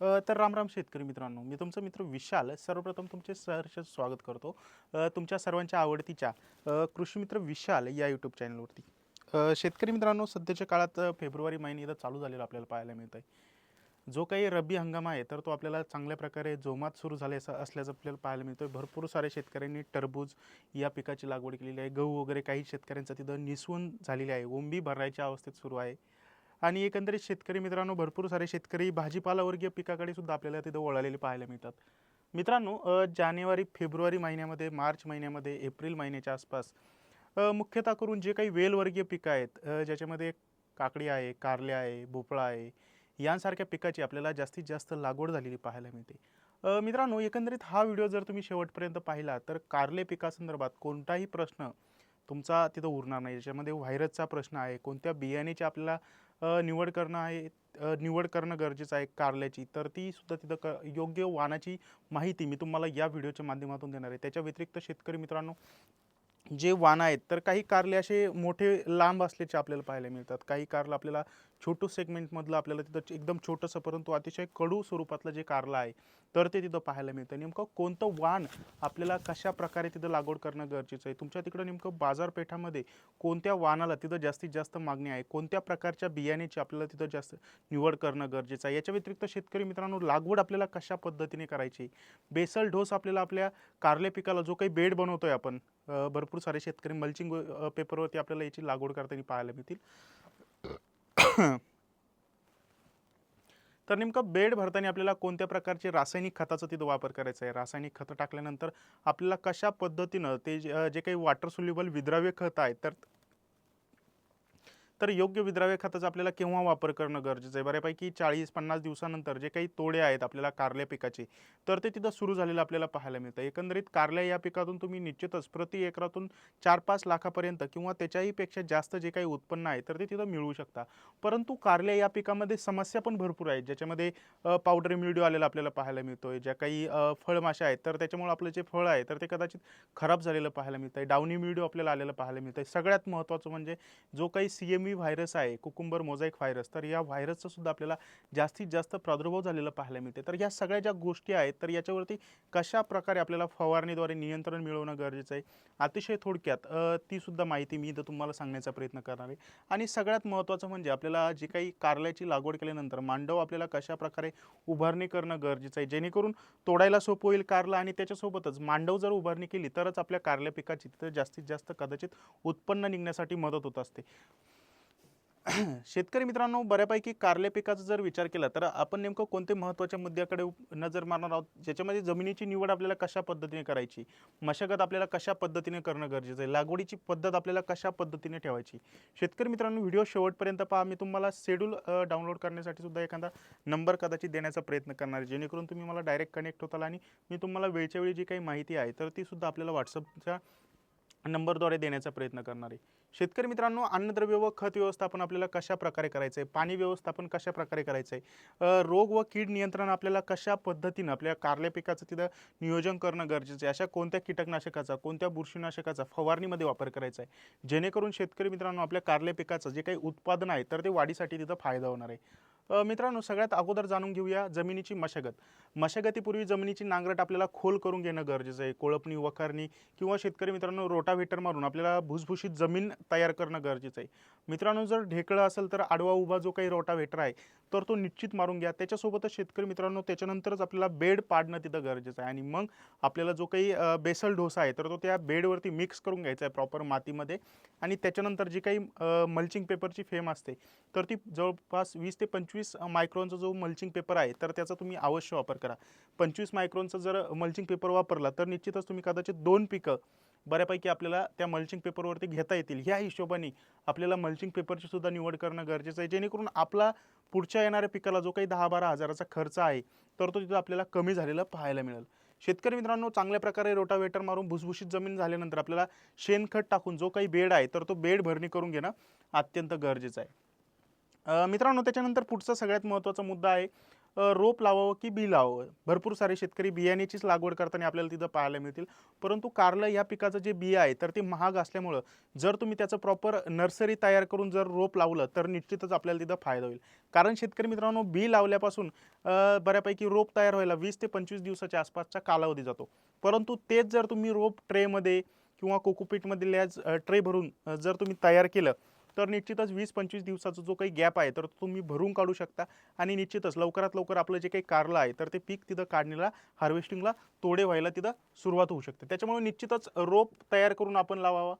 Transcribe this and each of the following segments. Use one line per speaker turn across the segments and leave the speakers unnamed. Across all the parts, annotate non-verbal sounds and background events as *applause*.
तर राम राम शेतकरी मित्रांनो मी तुमचा मित्र विशाल सर्वप्रथम तुमचे सहर्ष स्वागत करतो. तुमच्या सर्वांच्या आवडतीच्या कृषीमित्र विशाल या यूट्यूब चॅनलवरती शेतकरी मित्रांनो सध्याच्या काळात फेब्रुवारी महिने इथं चालू झालेला आपल्याला पाहायला मिळत आहे जो काही रब्बी हंगाम आहे तर तो आपल्याला चांगल्या प्रकारे जोमात सुरू झाले असं असल्याचं आपल्याला पाहायला मिळतं भरपूर साऱ्या शेतकऱ्यांनी टरबूज या पिकाची लागवड केलेली आहे. गहू वगैरे काही शेतकऱ्यांचा तिथं निसवून झालेली आहे. ओंबी भरायच्या अवस्थेत सुरू आहे. आणि एकंदरीत शेतकरी मित्रांनो भरपूर सारे शेतकरी भाजीपाला वर्गीय पिकाकडे सुद्धा आपल्याला तिथं ओळालेले पाहायला मिळतात. मित्रांनो जानेवारी फेब्रुवारी महिन्यामध्ये मार्च महिन्यामध्ये एप्रिल महिन्याच्या आसपास मुख्यतः करून जे काही वेलवर्गीय पिकं आहेत ज्याच्यामध्ये काकडी आहे कारले आहे भोपळा आहे यांसारख्या पिकाची आपल्याला जास्तीत जास्त लागवड झालेली पाहायला मिळते. मित्रांनो एकंदरीत हा व्हिडिओ जर तुम्ही शेवटपर्यंत पाहिला तर कारले पिकासंदर्भात कोणताही प्रश्न तुमचा तिथं उरणार नाही. ज्याच्यामध्ये व्हायरसचा प्रश्न आहे कोणत्या बियाण्याची आपल्याला निवड करणं आहे निवड करणं गरजेचं आहे कारल्याची. तर ती सुद्धा तिथं क योग्य वाहनाची माहिती मी तुम्हाला या व्हिडिओच्या माध्यमातून देणार आहे. त्याच्या व्यतिरिक्त शेतकरी मित्रांनो जे वाण आहेत तर काही कारले असे मोठे लांब असल्याचे आपल्याला पाहायला मिळतात. काही कारलं आपल्याला छोटू सेगमेंटमधलं आपल्याला तिथं एकदम छोटंसं परंतु अतिशय कडू स्वरूपातलं जे कारलं आहे तर ते तिथं पाहायला मिळतं. नेमकं कोणतं वाण आपल्याला कशा प्रकारे तिथं लागवड करणं गरजेचं आहे? तुमच्या तिकडं नेमकं बाजारपेठामध्ये कोणत्या वाणाला तिथं जास्तीत जास्त मागणी आहे? कोणत्या प्रकारच्या बियाण्याची आपल्याला तिथं जास्त निवड करणं गरजेचं आहे? याच्या व्यतिरिक्त शेतकरी मित्रांनो लागवड आपल्याला कशा पद्धतीने करायची? बेसल डोस आपल्याला आपल्या कारले पिकाला जो काही बेड बनवतोय आपण भरपूर सारे शेतकरी मल्चिंग पेपरवरती आपल्याला याची लागवड करताना पाहायला मिळतील. *coughs* तर नेमकं बेड भरताना आपल्याला कोणत्या प्रकारचे रासायनिक खताचा तिथं वापर करायचा आहे? रासायनिक खतं टाकल्यानंतर आपल्याला कशा पद्धतीनं ते जे जे काही वॉटर सोल्युबल विद्राव्य खत आहे तर तर योग्य विद्राव्य खताचा आपल्याला केव्हा वापर करणं गरजेचं आहे? बऱ्यापैकी चाळीस पन्नास दिवसानंतर जे काही तोडे आहेत आपल्याला कारल्या पिकाचे तर ते तिथं सुरू झालेलं आपल्याला पाहायला मिळतं. एकंदरीत कारल्या या पिकातून तुम्ही निश्चितच प्रति एकरातून चार पाच लाखापर्यंत किंवा त्याच्याही पेक्षा जास्त जे काही उत्पन्न आहे तर ते तिथं मिळू शकता. परंतु कारल्या या पिकामध्ये समस्या पण भरपूर आहेत ज्याच्यामध्ये पावडर मिळड्यू आलेला आपल्याला पाहायला मिळतोय ज्या काही फळमाशा आहेत तर त्याच्यामुळे आपलं जे फळ आहे तर ते कदाचित खराब झालेलं पाहायला मिळतंय. डावनी मिळड्यू आपल्याला आलेलं पाहायला मिळतंय. सगळ्यात महत्त्वाचं म्हणजे जो काही सी एम व्हायरस आहे कुकुंबर मोझाईक व्हायरस तर या व्हायरसचा सुद्धा आपल्याला जास्तीत जास्त प्रादुर्भाव झालेला पाहायला मिळते. तर या सगळ्या ज्या गोष्टी आहेत तर याच्यावरती कशा प्रकारे आपल्याला फवारणीद्वारे नियंत्रण मिळवणं गरजेचं आहे अतिशय थोडक्यात ती सुद्धा माहिती मी इथं तुम्हाला सांगण्याचा प्रयत्न करणार आहे. आणि सगळ्यात महत्त्वाचं म्हणजे आपल्याला जी काही कारल्याची लागवड केल्यानंतर मांडव आपल्याला कशा प्रकारे उभारणी करणं गरजेचं आहे जेणेकरून तोडायला सोपं होईल कारला आणि त्याच्यासोबतच मांडव जर उभारणी केली तरच आपल्या कारल्या पिकाची तिथं जास्तीत जास्त कदाचित उत्पन्न निघण्यासाठी मदत होत असते. *clears throat* शेतकरी मित्रांनो बऱ्यापैकी कारले पिकाचा जर विचार केला तर आपण नेमकं कोणते महत्त्वाच्या मुद्द्याकडे नजर मारणार आहोत? ज्याच्यामध्ये जमिनीची निवड आपल्याला कशा पद्धतीने करायची? मशागत आपल्याला कशा पद्धतीने करणं गरजेचं आहे? लागवडीची पद्धत आपल्याला कशा पद्धतीने ठेवायची? शेतकरी मित्रांनो व्हिडिओ शेवटपर्यंत पहा. मी तुम्हाला शेड्यूल डाउनलोड करण्यासाठी सुद्धा एखादा नंबर कदाचित देण्याचा प्रयत्न करणार आहे. जेणेकरून तुम्ही मला डायरेक्ट कनेक्ट होताल आणि मी तुम्हाला वेळच्या वेळी जी काही माहिती आहे तर ती सुद्धा आपल्याला व्हॉट्सअपच्या नंबरद्वारे देण्याचा प्रयत्न करणार. आहे शेतकरी मित्रांनो अन्नद्रव्य व खत व्यवस्थापन आपल्याला कशा प्रकारे करायचं आहे पाणी व्यवस्थापन कशा प्रकारे करायचं आहे रोग व कीड नियंत्रण आपल्याला कशा पद्धतीनं आपल्या कारल्या पिकाचं तिथं नियोजन करणं गरजेचं आहे अशा कोणत्या कीटकनाशकाचा कोणत्या बुरशीनाशकाचा फवारणीमध्ये वापर करायचा आहे जेणेकरून शेतकरी मित्रांनो आपल्या कारल्या पिकाचं जे काही उत्पादन आहे तर ते वाढीसाठी तिथं फायदा होणार आहे मित्रांनो सगळ्यात अगोदर जाणून घेऊया जमिनीची मशागत. मशागतीपूर्वी जमिनीची नांगरट आपल्याला खोल करून घेणं गरजेचं आहे. कोळपणी वखारणी किंवा शेतकरी मित्रांनो रोटाव्हेटर मारून आपल्याला भुसभुशीत जमीन तयार करणं गरजेचं आहे. मित्रांनो जर ढेकळं असेल तर आडवा उभा जो काही रोटाव्हेटर आहे तर तो निश्चित मारून घ्या. त्याच्यासोबतच शेतकरी मित्रांनो त्याच्यानंतरच आपल्याला बेड पाडणं तिथं गरजेचं आहे. आणि मग आपल्याला जो काही बेसल डोसा आहे तर तो त्या बेडवरती मिक्स करून घ्यायचा आहे प्रॉपर मातीमध्ये. आणि त्याच्यानंतर जी काही मल्चिंग पेपरची फेम असते तर ती जवळपास वीस ते पंचवीस पंचवीस मायक्रॉनचा जो मल्चिंग पेपर आहे तर त्याचा तुम्ही अवश्य वापर करा. पंचवीस मायक्रॉनचा जर मल्चिंग पेपर वापरला तर निश्चितच तुम्ही कदाचित दोन पिकं बऱ्यापैकी आपल्याला त्या मल्चिंग पेपरवरती घेता येतील. ह्या हिशोबाने आपल्याला मल्चिंग पेपरची सुद्धा निवड करणं गरजेचं आहे. जेणेकरून आपला पुढच्या येणाऱ्या पिकाला जो काही दहा बारा हजाराचा खर्च आहे तर तो तिथं आपल्याला कमी झालेला पाहायला मिळेल. शेतकरी मित्रांनो चांगल्या प्रकारे रोटावेटर मारून भुसभुशीत जमीन झाल्यानंतर आपल्याला शेणखत टाकून जो काही बेड आहे तर तो बेड भरणी करून घेणं अत्यंत गरजेचं आहे. मित्रांनो त्याच्यानंतर पुढचा सगळ्यात महत्त्वाचा मुद्दा आहे रोप लावावं की बी लावावं? भरपूर सारे शेतकरी बियाण्याचीच लागवड करताना आपल्याला तिथं पाहायला मिळतील. परंतु कारलं या पिकाचं जे बिया आहे तर ते महाग असल्यामुळं जर तुम्ही त्याचं प्रॉपर नर्सरी तयार करून जर रोप लावलं तर निश्चितच आपल्याला तिथं फायदा होईल. कारण शेतकरी मित्रांनो बी लावल्यापासून बऱ्यापैकी रोप तयार व्हायला वीस ते पंचवीस दिवसाच्या आसपासचा कालावधी जातो. परंतु तेच जर तुम्ही रोप ट्रेमध्ये किंवा कोकोपीटमध्ये लॅज ट्रे भरून जर तुम्ही तयार केलं तर निश्चितच वीस पंचवीस दिवसाचा जो काही गॅप आहे तर तो तुम्ही भरून काढू शकता. आणि निश्चितच लवकरात लवकर आपलं जे काही कारलं आहे तर ते पीक तिथं काढणीला हार्वेस्टिंगला तोडे व्हायला तिथं सुरुवात होऊ शकते. त्याच्यामुळे निश्चितच रोप तयार करून आपण लावावा.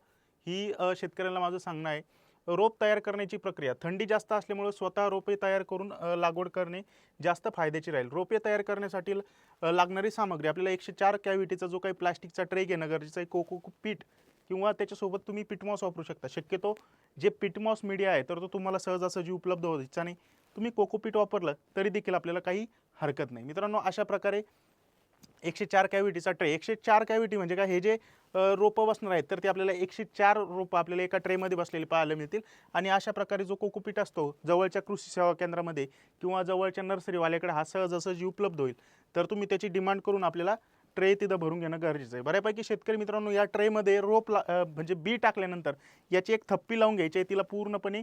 ही शेतकऱ्यांना माझं सांगणं आहे. रोप तयार करण्याची प्रक्रिया थंडी जास्त असल्यामुळे स्वतः रोपे तयार करून लागवड करणे जास्त फायद्याची राहील. रोपे तयार करण्यासाठी लागणारी सामग्री आपल्याला एकशे चार कॅव्हिटीचा जो काही प्लास्टिकचा ट्रे घेणं गरजेचं आहे कोको पीठ किंवा त्याच्यासोबत तुम्ही पिटमॉस वापरू शकता. शक्यतो जे पिटमॉस मीडिया आहे तर तो तुम्हाला सहजासहजी उपलब्ध होत आणि तुम्ही कोकोपीट वापरलं तरी देखील आपल्याला काही हरकत नाही. मित्रांनो अशा प्रकारे एकशे चार कॅव्हिटीचा ट्रे एकशे चार कॅव्हिटी म्हणजे काय? हे जे रोपं बसणार आहेत तर ते आपल्याला एकशे चार रोपं आपल्याला एका ट्रेमध्ये बसलेली पाहायला मिळतील. आणि अशा प्रकारे जो कोकोपीट असतो जवळच्या कृषी सेवा केंद्रामध्ये किंवा जवळच्या नर्सरीवाल्याकडे हा सहजासहजी उपलब्ध होईल. तर तुम्ही त्याची डिमांड करून आपल्याला ट्रे तिथं भरून घेणं गरजेचं आहे. बऱ्यापैकी शेतकरी मित्रांनो या ट्रेमध्ये रोप ला म्हणजे बी टाकल्यानंतर याची एक थप्पी लावून घ्यायची आहे. तिला पूर्णपणे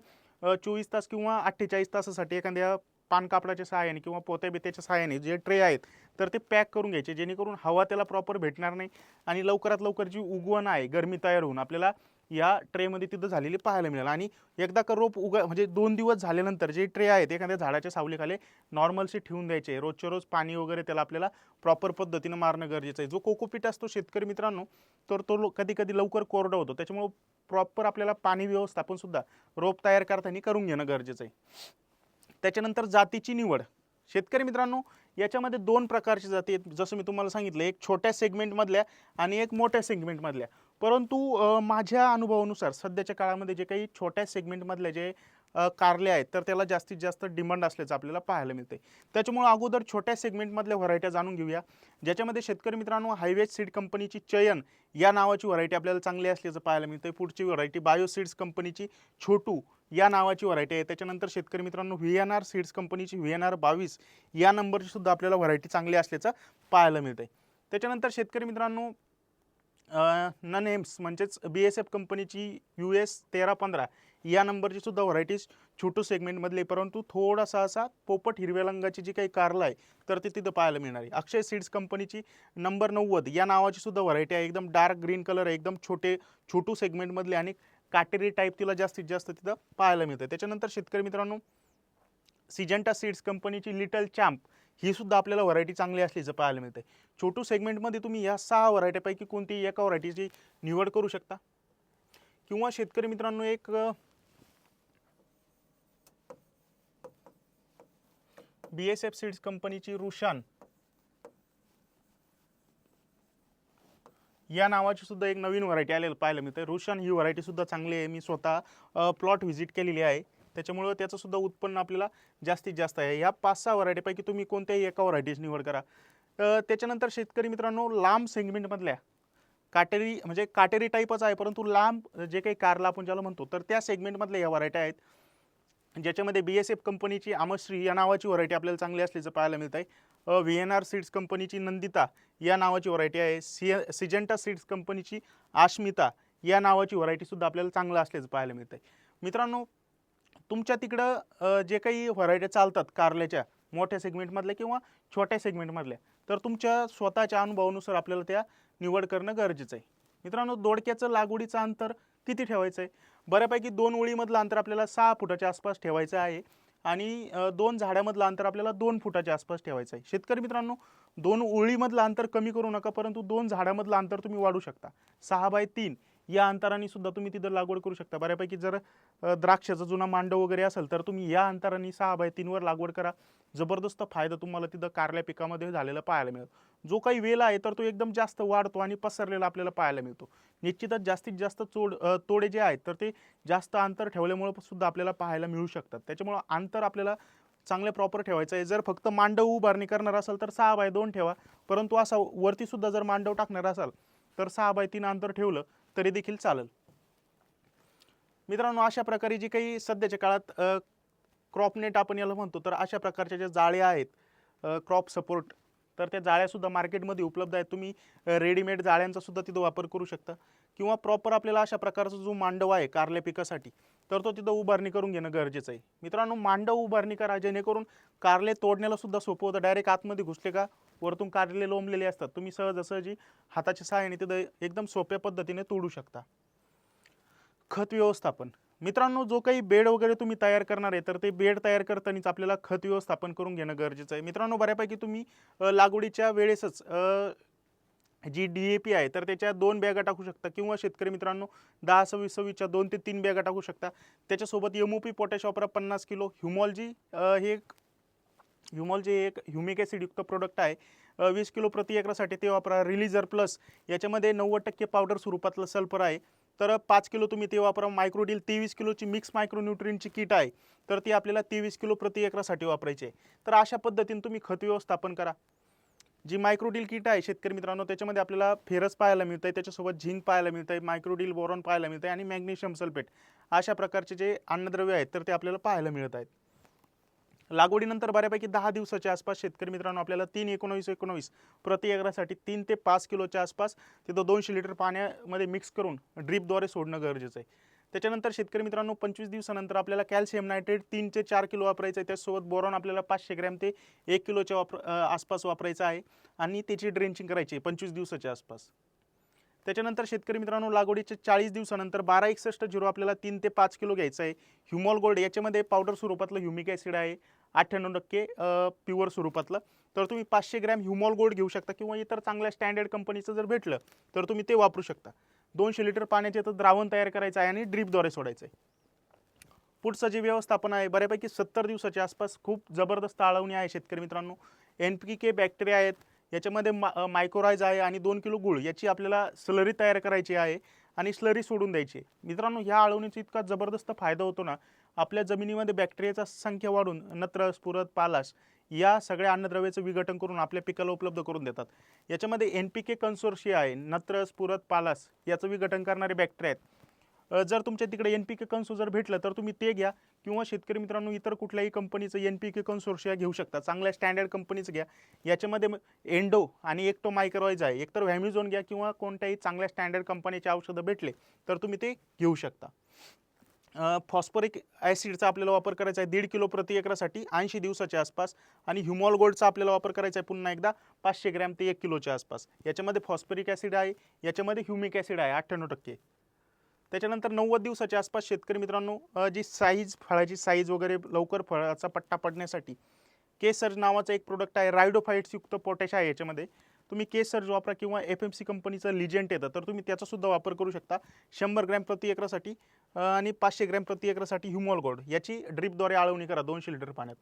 चोवीस तास किंवा अठ्ठेचाळीस तासासाठी एखाद्या पान कापडाच्या सहाय्याने किंवा पोत्या बित्याच्या सहाय्याने जे ट्रे आहेत तर ते पॅक करून घ्यायचे. जेणेकरून हवा त्याला प्रॉपर भेटणार नाही आणि लवकरात लवकर जी उगवण आहे गरमी तयार होऊन आपल्याला या ट्रेमध्ये तिथं झालेली पाहायला मिळेल. आणि एकदा का रोप उगा म्हणजे दोन दिवस झाल्यानंतर जे ट्रे आहेत एखाद्या झाडाच्या सावलीखाली नॉर्मलशी ठेवून द्यायचे. रोजच्या रोज पाणी वगैरे त्याला आपल्याला प्रॉपर पद्धतीनं मारणं गरजेचं आहे. जो कोकोपीट असतो शेतकरी मित्रांनो तर तो कधी कधी लवकर कोरडा होतो. त्याच्यामुळं प्रॉपर आपल्याला पाणी व्यवस्थापनसुद्धा रोप तयार करताना करून घेणं गरजेचं आहे. त्याच्यानंतर जातीची निवड. शेतकरी मित्रांनो याच्यामध्ये दोन प्रकारची जाती आहेत. जसं मी तुम्हाला सांगितलं एक छोट्या सेगमेंटमधल्या आणि एक मोठ्या सेगमेंटमधल्या परंतु माझ्या अनुभवानुसार सध्याच्या काळामध्ये जे काही छोट्या सेगमेंटमधले जे कारले आहेत तर त्याला जास्तीत जास्त डिमांड असल्याचं आपल्याला पाहायला मिळते त्याच्यामुळे अगोदर छोट्या सेगमेंटमधल्या व्हरायट्या जाणून घेऊया. ज्याच्यामध्ये शेतकरी मित्रांनो हायवेज सीड कंपनीची चयन या नावाची व्हरायटी आपल्याला चांगली असल्याचं पाहायला मिळते पुढची व्हरायटी बायो सीड्स कंपनीची छोटू या नावाची व्हरायटी आहे. त्याच्यानंतर शेतकरी मित्रांनो व्ही एन आर सीड्स कंपनीची व्ही एन आर बावीस या नंबरची सुद्धा आपल्याला व्हरायटी चांगली असल्याचं पाहायला मिळते त्याच्यानंतर शेतकरी मित्रांनो ननेम्स म्हणजेच बी एस एफ कंपनीची यू एस तेरा पंधरा या नंबरची सुद्धा व्हरायटीज छोटू सेगमेंटमधले परंतु थोडासा असा पोपट हिरव्या रंगाची जी काही कारलं आहे तर ते तिथं पाहायला मिळणार आहे. अक्षय सीड्स कंपनीची नंबर नव्वद या नावाची सुद्धा व्हरायटी आहे. एकदम डार्क ग्रीन कलर आहे एकदम छोटे छोटू सेगमेंटमधले आणि काटेरी टाईप तिला जास्तीत जास्त तिथं पाहायला मिळतं त्याच्यानंतर शेतकरी मित्रांनो सिजंटा सीड्स कंपनीची लिटल चॅम्प ही सुद्धा आपल्याला व्हरायटी चांगली असल्याचं पाहायला मिळते छोटू सेगमेंटमध्ये तुम्ही या सहा व्हरायटीपैकी कोणतीही एका व्हरायटीची निवड करू शकता? किंवा शेतकरी मित्रांनो एक बी एस एफ सीड्स कंपनीची रुशान. या नावाची सुद्धा एक नवीन व्हरायटी आलेलं पाहायला मिळते रुशान ही व्हरायटी सुद्धा चांगली आहे. मी स्वतः प्लॉट व्हिजिट केलेली आहे. त्याच्यामुळं त्याचं सुद्धा उत्पन्न आपल्याला जास्तीत जास्त आहे. ह्या पाच सहा व्हरायटीपैकी तुम्ही कोणत्याही एका व्हरायटीची निवड करा. त्याच्यानंतर शेतकरी मित्रांनो लांब सेगमेंटमधल्या काटेरी म्हणजे काटेरी टाईपच आहे परंतु लांब जे काही कारला आपण ज्याला म्हणतो तर त्या सेगमेंटमधल्या या व्हरायटी आहेत. ज्याच्यामध्ये बी एस एफ कंपनीची आमश्री या नावाची व्हरायटी आपल्याला चांगली असल्याचं पाहायला मिळत आहे. व्ही एन आर सीड्स कंपनीची नंदिता या नावाची व्हरायटी आहे. सी सिजेंटा सीड्स कंपनीची आश्मिता या नावाची व्हरायटीसुद्धा आपल्याला चांगलं असल्याचं पाहायला मिळत आहे. मित्रांनो तुमच्या तिकडं जे काही व्हरायट्या चालतात कारल्याच्या मोठ्या सेगमेंटमधल्या किंवा छोट्या सेगमेंटमधल्या तर तुमच्या स्वतःच्या अनुभवानुसार आपल्याला त्या निवड करणं गरजेचं आहे. मित्रांनो दोडक्याचं लागवडीचं अंतर किती ठेवायचं आहे? बऱ्यापैकी दोन ओळीमधलं अंतर आपल्याला सहा फुटाच्या आसपास ठेवायचं आहे आणि दोन झाडामधलं अंतर आपल्याला दोन फुटाच्या आसपास ठेवायचं आहे. शेतकरी मित्रांनो दोन ओळीमधलं अंतर कमी करू नका परंतु दोन झाडामधलं अंतर तुम्ही वाढू शकता. सहा बाय तीन या अंतराने सुद्धा तुम्ही तिथं लागवड करू शकता. बऱ्यापैकी जर द्राक्षाचा जुना मांडव वगैरे असेल तर तुम्ही या अंतराने सहा बाय तीनवर लागवड करा. जबरदस्त फायदा तुम्हाला तिथं कारल्या पिकामध्ये झालेला पाहायला मिळतो जो काही वेल आहे तर तो एकदम जास्त वाढतो आणि पसरलेला आपल्याला पाहायला मिळतो. निश्चितच जास्तीत जास्त चोड तोडे जे आहेत तर ते जास्त अंतर ठेवल्यामुळं सुद्धा आपल्याला पाहायला मिळू शकतात. त्याच्यामुळं अंतर आपल्याला चांगलं प्रॉपर ठेवायचं आहे. जर फक्त मांडव उभारणी करणार असाल तर सहा बाय दोन ठेवा. परंतु असा वरतीसुद्धा जर मांडव टाकणार असाल तर सहा बाय तीन अंतर ठेवलं तरी देखील चालेल. मित्रांनो अशा प्रकारे जी काही सध्याच्या काळात क्रॉपनेट आपण याला म्हणतो तर अशा प्रकारच्या ज्या जाळ्या आहेत क्रॉप सपोर्ट तर त्या जाळ्यासुद्धा मार्केटमध्ये उपलब्ध आहेत. तुम्ही रेडीमेड जाळ्यांचासुद्धा तिथं वापर करू शकता. किंवा प्रॉपर आपल्याला अशा प्रकारचा जो मांडव आहे कारल्या पिकासाठी तर तो तिथं उभारणी करून घेणं गरजेचं आहे. मित्रांनो मांडव उभारणी करा जेणेकरून कारले तोडण्याला सुद्धा सोपं होतं. डायरेक्ट आतमध्ये घुसले का वरतून कारले लोंबलेले असतात. तुम्ही सहजासहजी हाताच्या सहाय्याने ते एकदम सोप्या पद्धतीने तोडू शकता. खत व्यवस्थापन. मित्रांनो जो काही बेड वगैरे तुम्ही तयार करणार आहे तर ते बेड तयार करतानाच आपल्याला खत व्यवस्थापन करून घेणं गरजेचं आहे. मित्रांनो बऱ्यापैकी तुम्ही लागवडीच्या वेळेसच जी डी ए पी आहे तर त्याच्या दोन बॅगा टाकू शकता. किंवा शेतकरी मित्रांनो दहा सव्वीस सव्वीसच्या दोन ते तीन बॅगा टाकू शकता. त्याच्यासोबत एम ओ पी पोटॅश वापरा पन्नास किलो. ह्युमॉलजी हे ह्युमॉल जे एक ह्युमिक ॲसिडयुक्त प्रोडक्ट आहे वीस किलो प्रति एकरासाठी ते वापरा. रिलीजर प्लस याच्यामध्ये नव्वद टक्के पावडर स्वरूपातलं सल्फर आहे. तर पाच किलो तुम्ही ते वापरा. मायक्रोडील तेवीस किलोची मिक्स मायक्रोन्युट्रिनची किट आहे. तर ती आपल्याला तेवीस किलो प्रति एकरासाठी वापरायची आहे. तर अशा पद्धतीने तुम्ही खत व्यवस्थापन करा. जी मायक्रोडील किट आहे शेतकरी मित्रांनो त्याच्यामध्ये आपल्याला फेरस पाहायला मिळतं आहे त्याच्यासोबत झिंक पाहायला मिळतं आहे मायक्रोडील बोरॉन पाहायला मिळतं आहे आणि मॅग्नेशियम सल्फेट अशा प्रकारचे जे अन्नद्रव्य आहेत तर ते आपल्याला पाहायला मिळत आहेत. लागवडीनंतर बऱ्यापैकी दहा दिवसाच्या आसपास शेतकरी मित्रांनो आपल्याला तीन एकोणवीस एकोणवीस प्रति एकरासाठी तीन ते पाच किलोच्या आसपास तिथं दोनशे लिटर पाण्यामध्ये मिक्स करून ड्रीपद्वारे सोडणं गरजेचं आहे. त्याच्यानंतर शेतकरी मित्रांनो पंचवीस दिवसानंतर आपल्याला कॅल्शियम नायट्रेट तीन ते चार किलो वापरायचं आहे. त्याचसोबत बोरॉन आपल्याला पाचशे ग्रॅम ते एक किलोच्या वापर आसपास वापरायचं आहे. आणि त्याची ड्रेंचिंग करायची आहे पंचवीस दिवसाच्या आसपास. त्याच्यानंतर शेतकरी मित्रांनो लागवडीच्या चाळीस दिवसानंतर बारा एकसष्ट झिरो आपल्याला तीन ते पाच किलो घ्यायचं आहे. ह्युमॉल गोल्ड याच्यामध्ये पावडर स्वरूपातलं ह्युमिक ॲसिड आहे. अठ्ठ्याण्णव टक्के प्युअर स्वरूपातलं. तर तुम्ही पाचशे ग्रॅम ह्युमॉल गोल्ड घेऊ शकता किंवा इतर चांगल्या स्टँडर्ड कंपनीचं जर भेटलं तर तुम्ही ते वापरू शकता. दोनशे लिटर पाण्याचे तर द्रावण तयार करायचं आहे आणि ड्रीपद्वारे सोडायचं आहे. पुढचं जे व्यवस्थापन आहे बऱ्यापैकी सत्तर दिवसाच्या आसपास खूप जबरदस्त आळवणी आहे शेतकरी मित्रांनो. एन पी के बॅक्टेरिया आहेत. याच्यामध्ये मा मायक्रोरायज आहे आणि दोन किलो गुळ याची आपल्याला स्लरी तयार करायची आहे आणि स्लरी सोडून द्यायची आहे. मित्रांनो ह्या अळवणीचा इतका जबरदस्त फायदा होतो ना आपल्या जमिनीमध्ये बॅक्टेरियाचा संख्या वाढून नत्र स्फुरत पालास या सगळ्या अन्नद्रव्याचं विघटन करून आपल्या पिकाला उपलब्ध करून देतात याच्यामध्ये एन पी के कन्सोर्शिया आहे नत्र स्फुरत पालास याचं विघटन करणारे बॅक्टेरिया आहेत जर तुमच्या तिकडे एन पी के कन्सो जर भेटलं तर तुम्ही ते घ्या. किंवा शेतकरी मित्रांनो इतर कुठल्याही कंपनीचं एन पी के कन्सोर्शिया घेऊ शकता. चांगल्या स्टँडर्ड कंपनीचं घ्या. याच्यामध्ये एंडो आणि एकटो मायक्रोवाईज आहे. एकतर व्हॅमिझोन घ्या किंवा कोणत्याही चांगल्या स्टँडर्ड कंपनीचे औषधं भेटले तर तुम्ही ते घेऊ शकता. फॉस्फरिक ॲसिडचा आपल्याला वापर करायचा आहे. दीड किलो प्रति एकरासाठी ऐंशी दिवसाच्या आसपास आणि ह्युमॉल गोल्डचा आपल्याला वापर करायचा आहे पुन्हा एकदा पाचशे ग्रॅम ते एक किलोच्या आसपास. याच्यामध्ये फॉस्फरिक ॲसिड आहे. याच्यामध्ये ह्युमिक ॲसिड आहे. अठ्ठ्याण्णव टक्के. त्याच्यानंतर नव्वद दिवसाच्या आसपास शेतकरी मित्रांनो जी साईज फळाची साईज वगैरे लवकर फळाचा पट्टा पडण्यासाठी केसर नावाचं एक प्रोडक्ट आहे रायडोफाईट्सयुक्त पोटॅश आहे याच्यामध्ये. तुम्ही केसर वापरा किंवा एफ एम सी कंपनीचं लिजेंट येतं तर तुम्ही त्याचासुद्धा वापर करू शकता. शंभर ग्रॅम प्रति एकरासाठी आणि पाचशे ग्रॅम प्रति एकरासाठी ह्युमॉल गोल्ड याची ड्रीपद्वारे आळवणी करा दोनशे लिटर पाण्यात.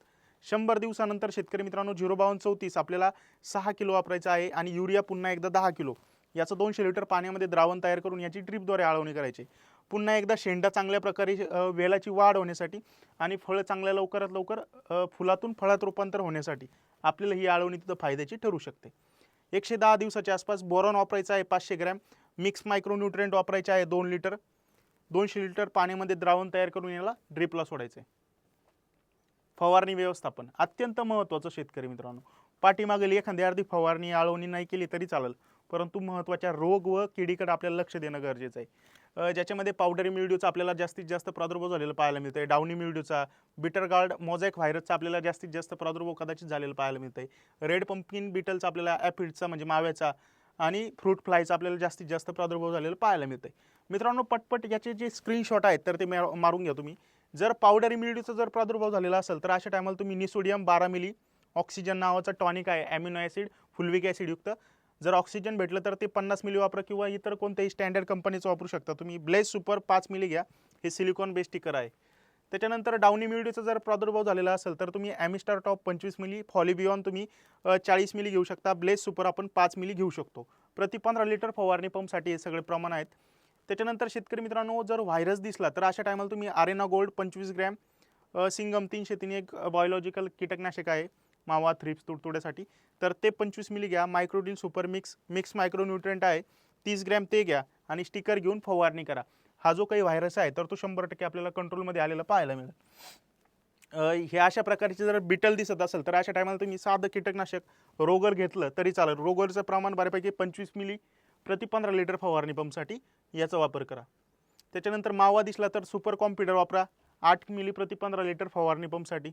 शंभर दिवसानंतर शेतकरी मित्रांनो झिरो बावन्न चौतीस आपल्याला सहा किलो वापरायचं आहे आणि युरिया पुन्हा एकदा दहा किलो. याचं दोनशे लिटर पाण्यामध्ये द्रावण तयार करून याची ड्रीपद्वारे आळवणी करायची. पुन्हा एकदा शेंडा चांगल्या प्रकारे वेलाची वाढ होण्यासाठी आणि फळं चांगल्या लवकरात लवकर फुलातून फळात रूपांतर होण्यासाठी आपल्याला ही आळवणी तिथं फायद्याची ठरू शकते. एकशे दहा दिवसाच्या आसपास बोरॉन वापरायचा आहे पाचशे ग्रॅम मिक्स मायक्रोन्युट्रिएंट वापरायचे आहे दोन लिटर. दोनशे लिटर पाण्यामध्ये द्रावण तयार करून याला ड्रिपला सोडायचं आहे. फवारणी व्यवस्थापन अत्यंत महत्त्वाचं शेतकरी मित्रांनो. पाठीमागील एखादी अर्धी फवारणी आळवणी नाही केली तरी चालेल. परंतु महत्त्वाच्या रोग व किडीकडे आपल्याला लक्ष देणं गरजेचं आहे. ज्याच्यामध्ये पावडरी मिळड्यूचा आपल्याला जास्तीत जास्त प्रादुर्भाव झालेला पाहायला मिळतं आहे डाउनी मिल्ड्यूचा बिटर गार्ड मोझॅक व्हायरसचा आपल्याला जास्तीत जास्त प्रादुर्भाव कदाचित झालेला पाहायला मिळतं आहे रेड पंपकिन बिटलचा आपल्याला ॲफिडचा म्हणजे माव्याचा आणि फ्रूट फ्लायचा आपल्याला जास्तीत जास्त प्रादुर्भाव झालेला पाहायला मिळतं आहे मित्रांनो पटपट याचे जे स्क्रीनशॉट आहेत तर ते मारून घ्या तुम्ही. जर पावडरी मिल्ड्यूचा जर प्रादुर्भाव झालेला असेल तर अशा टायमाला तुम्ही निसोडियम बारा मिली ऑक्सिजन नावाचा टॉनिक आहे ॲमिनो ॲसिड फुलविक ॲसिडयुक्त जर ऑक्सिजन भेटलं तर ते पन्नास मिली वापरा किंवा इतर कोणत्याही स्टँडर्ड कंपनीचं वापरू शकता. तुम्ही ब्लेस सुपर पाच मिली घ्या. हे सिलिकॉन बेस टिकर आहे. त्याच्यानंतर डाउनी मिल्ड्यूचा जर प्रादुर्भाव झालेला असेल तर तुम्ही ॲमिस्टार टॉप पंचवीस मिली फॉलिबियॉन तुम्ही चाळीस मिली घेऊ शकता. ब्लेस सुपर आपण पाच मिली घेऊ शकतो. प्रति पंधरा लिटर फवारणी पंपसाठी हे सगळे प्रमाण आहेत. त्याच्यानंतर शेतकरी मित्रांनो जर व्हायरस दिसला तर अशा टायमाला तुम्ही आरेना गोल्ड पंचवीस ग्रॅम सिंगम तीनशे तीन एक बायोलॉजिकल कीटकनाशक आहे. मावा थ्रिप्स तुडतुड्यासाठी तर ते पंचवीस मिली घ्या. Microdeal super mix mix micronutrient आहे. तीस ग्रॅम ते घ्या आणि स्टिकर घेऊन फवारणी करा. हा जो काही व्हायरस आहे तर तो शंभर टक्के आपल्याला कंट्रोलमध्ये आलेला पाहायला मिळेल. हे अशा प्रकारचे जर बिटल दिसत असेल तर अशा टायमाला तुम्ही साधं कीटकनाशक रोगर घेतलं तरी चालेल. रोगरचं प्रमाण बऱ्यापैकी पंचवीस मिली प्रति पंधरा लिटर फवारणी पंपसाठी याचा वापर करा. त्याच्यानंतर मावा दिसला तर सुपर कॉम्प्युटर वापरा. आठ मिली प्रति पंधरा लिटर फवारणी पंपसाठी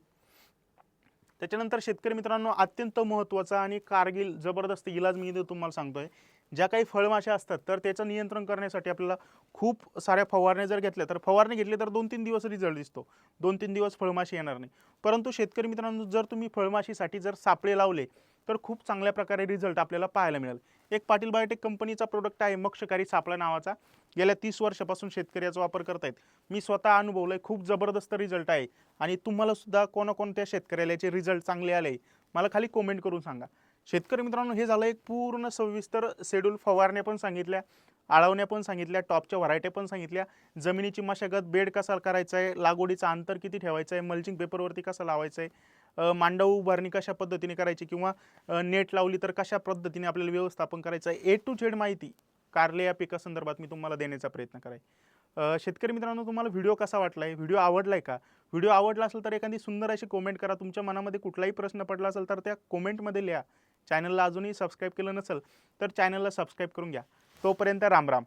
त्याच्यानंतर शेतकरी मित्रांनो अत्यंत महत्त्वाचा आणि कारगिल जबरदस्त इलाज मी इथे तुम्हाला सांगतोय. ज्या काही फळमाशा असतात तर त्याचं नियंत्रण करण्यासाठी आपल्याला खूप साऱ्या फवारण्या जर घेतल्या तर फवारणी घेतली तर दोन तीन दिवस रिझल्ट दिसतो. दोन तीन दिवस फळमाशी येणार नाही. परंतु शेतकरी मित्रांनो जर तुम्ही फळमाशीसाठी जर सापळे लावले तर खूप चांगल्या प्रकारे रिझल्ट आपल्याला पाहायला मिळेल. एक पाटील बायोटेक कंपनीचा प्रोडक्ट आहे मक्षकारी सापळा नावाचा. गेल्या तीस वर्षापासून शेतकरी याचा वापर करतायत. मी स्वतः अनुभवलं आहे खूप जबरदस्त रिझल्ट आहे. आणि तुम्हाला सुद्धा कोणाकोणत्या शेतकऱ्याला याचे रिझल्ट चांगले आले मला खाली कमेंट करून सांगा. शेतकरी मित्रांनो हे झालं एक पूर्ण सविस्तर शेड्यूल. फवारण्या पण सांगितल्या आळवण्या पण सांगितल्या टॉपच्या व्हरायट्या पण सांगितल्या. जमिनीची मशागत बेड कसा करायचा आहे लागवडीचं अंतर किती ठेवायचं आहे मल्चिंग पेपरवरती कसं लावायचं आहे मांडव उभारणी कशा पद्धतीने करायची किंवा नेट लावली तर कशा पद्धतीने आपल्याला व्यवस्थापन करायचं आहे? ए टू झेड माहिती कारले या पिकासंदर्भात मी तुम्हाला देण्याचा प्रयत्न कराय शेतकरी मित्रांनो तुम्हाला व्हिडिओ कसा वाटला आहे व्हिडिओ आवडला आहे का? व्हिडिओ आवडला असेल तर एखादी सुंदर अशी कमेंट करा. तुमच्या मनामध्ये कुठलाही प्रश्न पडला असेल तर त्या कमेंटमध्ये लिहा. चॅनलला अजूनही सबस्क्राईब केलं नसेल तर चॅनलला सबस्क्राईब करून घ्या. तोपर्यंत राम राम.